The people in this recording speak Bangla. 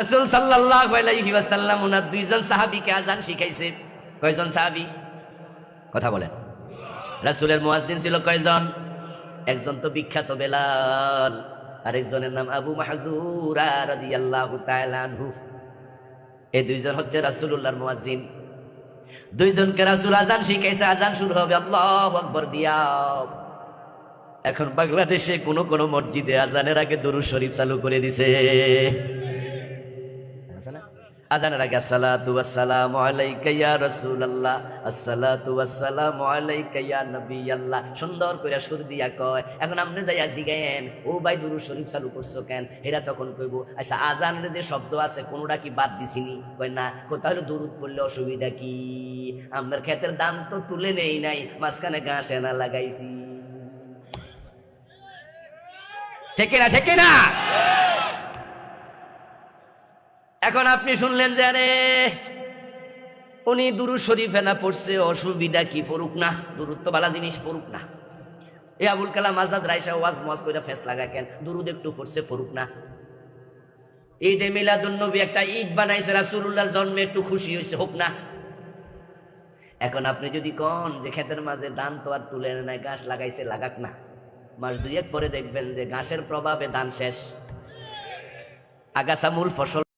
রাসূল সাল্লাল্লাহু আলাইহি ওয়াসাল্লাম ওনার দুইজন সাহাবীকে আজান শিখাইছে। কয়জন সাহাবী? কথা বলেন। রাসূলের মুয়াজ্জিন ছিল কয়জন? একজন তো বিখ্যাত বেলাল, আরেকজনের নাম আবু মাহযুরা রাদিয়াল্লাহু তাআলা আনহু। এই দুইজন হচ্ছে রাসূলুল্লাহর মুয়াজ্জিন। দুইজনকে রাসূল আজান শিখাইছে আজান শুরু হবে আল্লাহু আকবার দিয়া এখন বাংলাদেশে কোন কোন মসজিদে আজানের আগে দরুদ শরীফ চালু করে দিছে? আজানের আগে, আসসালাতু ওয়াসসালামু আলাইকা ইয়া রাসূলুল্লাহ আসসালাতু ওয়াসসালামু আলাইকা ইয়া নবিয়াল্লাহ সুন্দর করে সুর দিয়া কয়। এখন আপনি যাইয়া জিগায়েন ও ভাই দুরূদ শরীফ চালু করছ কেন? এরা তখন কইব আচ্ছা আজানের যে শব্দ আছে, কোনোটা কি বাদ দিছিনি? কয়, না। কোথাও হলো দরুদ পড়লে অসুবিধা কি? আপনার ক্ষেতের দাম তো তুলে নেই নাই, মাঝখানে ঘাস এনা লাগাইছি। ঠিক না ঠিক না? এখন আপনি শুনলেন যে, আরে, উনি দুরু শরীফে না পড়ছে, অসুবিধা কি? পড়ুক না। দূরত্ব বালা জিনিস, পড়ুক না। এ আবুল কালাম আজাদ রাইসা ওয়াজ মজ করে ফেস লাগা কেন? দুরুদ একটু পড়ছে, পড়ুক না। ঈদে মিলাদুন নবী একটা ঈদ বানাইছে, রাসূলুল্লাহর জন্মে একটু খুশি হয়েছে হোক না। এখন আপনি যদি কন যে, ক্ষেতের মাঝে ধান তো আর তুলে নাই, ঘাস লাগাইছে, লাগাক না। মাস দুই এক পরে দেখবেন যে, ঘাসের প্রভাবে ধান শেষ। আগাছা মূল ফসল